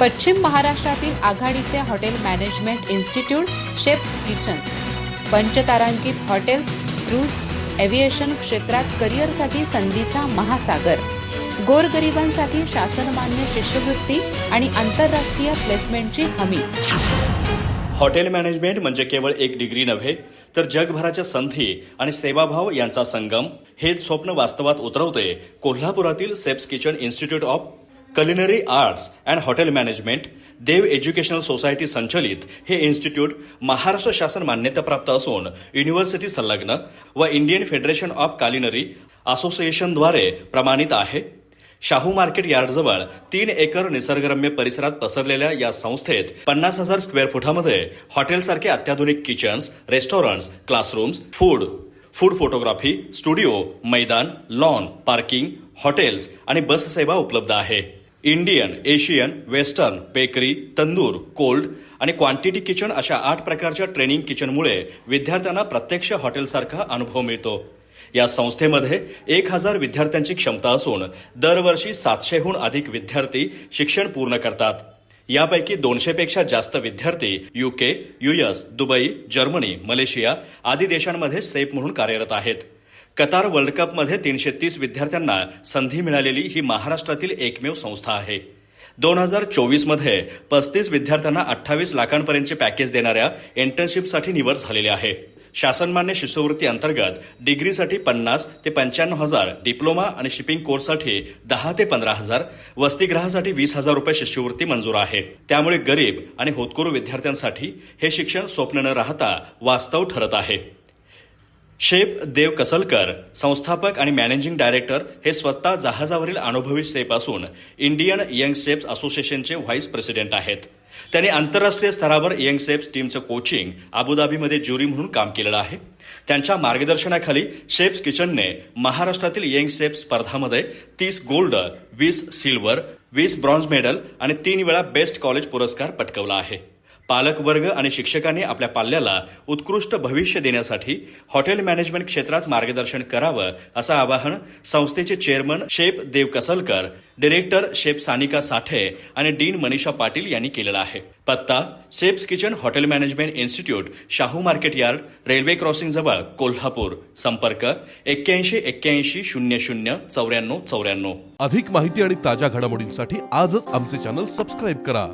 पश्चिम महाराष्ट्रातील आघाडीचे hotel management institute chefs kitchen पंचतारांकित हॉटेल्स क्रूज एव्हिएशन क्षेत्रात करिअरसाठी संधीचा महासागर गोरगरिबांसाठी शासनमान्य शिष्यवृत्ती आणि आंतरराष्ट्रीय प्लेसमेंटची हमी. हॉटेल मॅनेजमेंट म्हणजे केवळ एक डिग्री नव्हे तर जगभराच्या संधी आणि सेवाभाव यांचा संगम. हेच स्वप्न वास्तवात उतरवते कोल्हापुरातील chefs kitchen institute of culinary arts and hotel management Dev educational society संचलित हे इन्स्टिट्यूट महाराष्ट्र शासन मान्यताप्राप्त असून युनिव्हर्सिटी संलग्न व इंडियन फेडरेशन ऑफ कालिनरी असोसिएशनद्वारे प्रमाणित आहे. शाहू मार्केट यार्डजवळ तीन एकर निसर्गरम्य परिसरात पसरलेल्या या संस्थेत पन्नास हजार स्क्वेअर फुटामध्ये हॉटेलसारखे अत्याधुनिक kitchens restaurants classrooms food food photography studio मैदान लॉन पार्किंग हॉटेल्स आणि बस सेवा उपलब्ध आहे. Indian Asian western bakery tandoor cold आणि क्वांटिटी किचन अशा आठ प्रकारच्या ट्रेनिंग किचनमुळे विद्यार्थ्यांना प्रत्यक्ष हॉटेलसारखा अनुभव मिळतो. या संस्थेमध्ये एक हजार विद्यार्थ्यांची क्षमता असून दरवर्षी सातशेहून अधिक विद्यार्थी शिक्षण पूर्ण करतात. यापैकी दोनशेपेक्षा जास्त विद्यार्थी UK US Dubai Germany Malaysia आदी देशांमध्ये सेफ म्हणून कार्यरत आहेत. कतार वर्ल्ड कपमध्ये तीनशे तीस विद्यार्थ्यांना संधी मिळालेली ही महाराष्ट्रातील एकमेव संस्था आहे. दोन हजार चोवीसमध्ये पस्तीस विद्यार्थ्यांना अठ्ठावीस लाखांपर्यंतचे पॅकेज देणाऱ्या इंटर्नशिपसाठी निवड झालेली आहे. शासनमान्य शिष्यवृत्ती अंतर्गत डिग्रीसाठी पन्नास ते पंच्याण्णव हजार डिप्लोमा आणि शिपिंग कोर्ससाठी दहा ते पंधरा हजार वसतिगृहासाठी वीस हजार रुपये शिष्यवृत्ती मंजूर आहे. त्यामुळे गरीब आणि होतकरू विद्यार्थ्यांसाठी हे शिक्षण स्वप्न न राहता वास्तव ठरत आहे. शेफ देव कसलकर संस्थापक आणि मॅनेजिंग डायरेक्टर हे स्वतः जहाजावरील अनुभवी सेप असून इंडियन यंग सेप्स असोसिएशनचे व्हाईस प्रेसिडेंट आहेत. त्यांनी आंतरराष्ट्रीय स्तरावर यंग शेफ्स टीमचं कोचिंग अबुधाबीमध्ये ज्युरी म्हणून काम केलेलं आहे. त्यांच्या मार्गदर्शनाखाली शेप्स किचनने महाराष्ट्रातील यंग शेफ स्पर्धामध्ये तीस गोल्ड वीस सिल्वर वीस ब्रॉन्झ मेडल आणि तीन वेळा बेस्ट कॉलेज पुरस्कार पटकवला आहे. पालकवर्ग आणि शिक्षकांनी आपल्या पाल्याला उत्कृष्ट भविष्य देण्यासाठी हॉटेल मॅनेजमेंट क्षेत्रात मार्गदर्शन करावं असं आवाहन संस्थेचे chairman chef Dev Kasalkar director chef Sanika Sathe आणि डीन मनीषा पाटील यांनी केलेला आहे. पत्ता chefs kitchen hotel management institute Shahu market yard railway crossing जवळ कोल्हापूर. संपर्क एक्क्याऐंशी एक्क्याऐंशी शून्य शून्य चौऱ्याण्णव चौऱ्याण्णव. अधिक माहिती आणि ताज्या घडामोडींसाठी आजच आमचे चॅनल सबस्क्राईब करा.